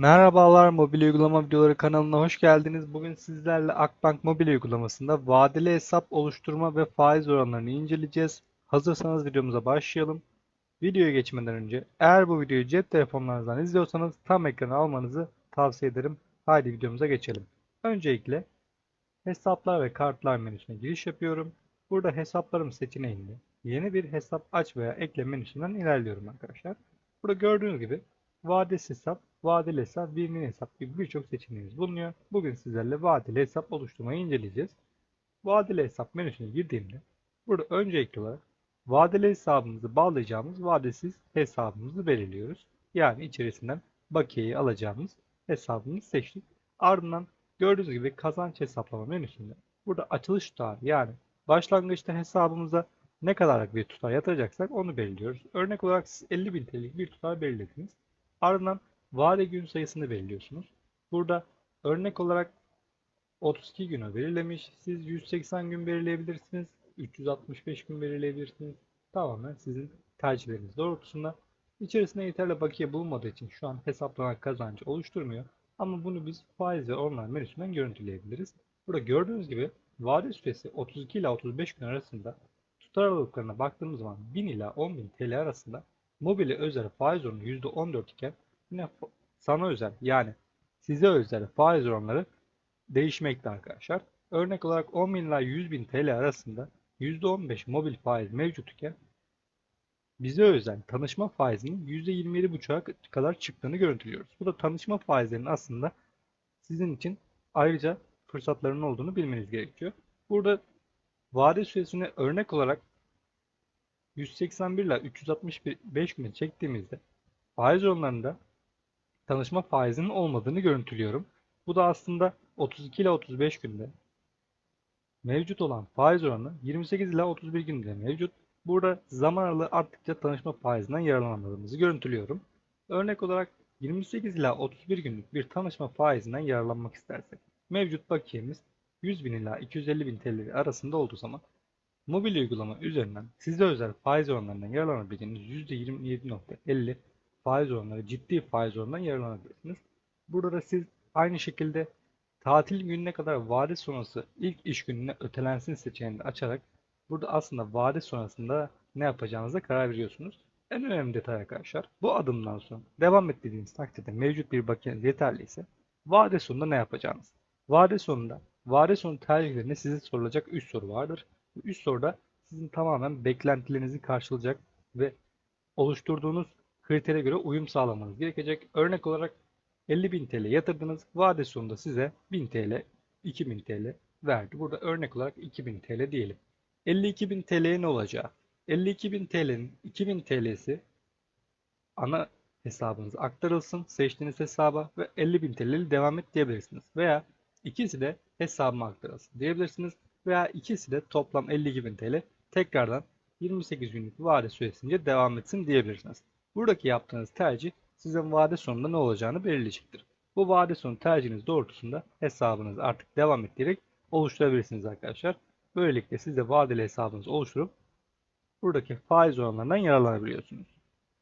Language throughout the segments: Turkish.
Merhabalar mobil uygulama videoları kanalına hoş geldiniz. Bugün sizlerle Akbank mobil uygulamasında vadeli hesap oluşturma ve faiz oranlarını inceleyeceğiz. Hazırsanız videomuza başlayalım. Videoya geçmeden önce eğer bu videoyu cep telefonlarınızdan izliyorsanız tam ekranı almanızı tavsiye ederim. Haydi videomuza geçelim. Öncelikle hesaplar ve kartlar menüsüne giriş yapıyorum. Burada hesaplarım seçeneğinde yeni bir hesap aç veya ekle menüsünden ilerliyorum arkadaşlar. Burada gördüğünüz gibi vadesiz hesap, vadeli hesap, birinin hesap gibi birçok seçeneğimiz bulunuyor. Bugün sizlerle vadeli hesap oluşturmayı inceleyeceğiz. Vadeli hesap menüsüne girdiğimde burada öncelikli olarak vadeli hesabımızı bağlayacağımız vadesiz hesabımızı belirliyoruz. Yani içerisinden bakiyeyi alacağımız hesabımızı seçtik. Ardından gördüğünüz gibi kazanç hesaplama menüsünde burada açılış tutarı yani başlangıçta hesabımıza ne kadarlık bir tutar yatıracaksak onu belirliyoruz. Örnek olarak siz 50.000 TL'lik bir tutar belirlediniz. Ardından vade gün sayısını belirliyorsunuz. Burada örnek olarak 32 günü belirlemiş. Siz 180 gün belirleyebilirsiniz. 365 gün belirleyebilirsiniz. Tamamen sizin tercihleriniz doğrultusunda. İçerisinde yeterli bakiye bulunmadığı için şu an hesaplanan kazancı oluşturmuyor. Ama bunu biz faiz ve online menüsünden görüntüleyebiliriz. Burada gördüğünüz gibi vade süresi 32 ile 35 gün arasında tutar aralıklarına baktığımız zaman 1000 ila 10.000 TL arasında mobile özel faiz oranı %14 iken yine sana özel yani size özel faiz oranları değişmekte arkadaşlar. Örnek olarak 10.000 ila 100.000 TL arasında %15 mobil faiz mevcut iken bize özel tanışma faizinin %27,5'a kadar çıktığını görüntülüyoruz. Bu da tanışma faizlerinin aslında sizin için ayrıca fırsatlarının olduğunu bilmeniz gerekiyor. Burada vade süresini örnek olarak 181 ile 365 güne çektiğimizde faiz oranlarında tanışma faizinin olmadığını görüntülüyorum. Bu da aslında 32 ile 35 günde mevcut olan faiz oranı 28 ile 31 günde mevcut. Burada zaman aralığı arttıkça tanışma faizinden yararlanamadığımızı görüntülüyorum. Örnek olarak 28 ila 31 günlük bir tanışma faizinden yararlanmak istersek mevcut bakiyemiz 100 bin ila 250 bin TL arasında olduğu zaman mobil uygulama üzerinden size özel faiz oranlarından yararlanabileceğiniz %27.50 faiz oranları ciddi faiz oranından yararlanabilirsiniz. Burada da siz aynı şekilde tatil gününe kadar vade sonrası ilk iş gününe ötelensin seçeneğini açarak burada aslında vade sonrasında ne yapacağınıza karar veriyorsunuz. En önemli detay arkadaşlar bu adımdan sonra devam et dediğiniz takdirde mevcut bir bakiyeniz yeterliyse vade sonunda ne yapacağınız. Vade sonunda vade sonu tercihlerine size sorulacak 3 soru vardır. 3 soruda sizin tamamen beklentilerinizi karşılayacak ve oluşturduğunuz kritere göre uyum sağlamanız gerekecek. Örnek olarak 50.000 TL yatırdınız. Vade sonunda size 1000 TL, 2000 TL verdi. Burada örnek olarak 2000 TL diyelim. 52.000 TL'ye ne olacağı? 52.000 TL'nin 2000 TL'si ana hesabınıza aktarılsın. Seçtiğiniz hesaba ve 50.000 TL'li devam et diyebilirsiniz. Veya ikisi de hesabıma aktarılsın diyebilirsiniz. Veya ikisi de toplam 52.000 TL tekrardan 28 günlük vade süresince devam etsin diyebilirsiniz. Buradaki yaptığınız tercih sizin vade sonunda ne olacağını belirleyecektir. Bu vade sonu tercihiniz doğrultusunda hesabınızı artık devam ettirerek oluşturabilirsiniz arkadaşlar. Böylelikle siz de vadeli hesabınızı oluşturup buradaki faiz oranlarından yararlanabiliyorsunuz.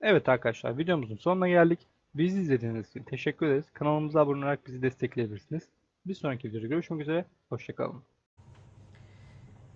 Evet arkadaşlar videomuzun sonuna geldik. Bizi izlediğiniz için teşekkür ederiz. Kanalımıza abone olarak bizi destekleyebilirsiniz. Bir sonraki videoda görüşmek üzere. Hoşçakalın.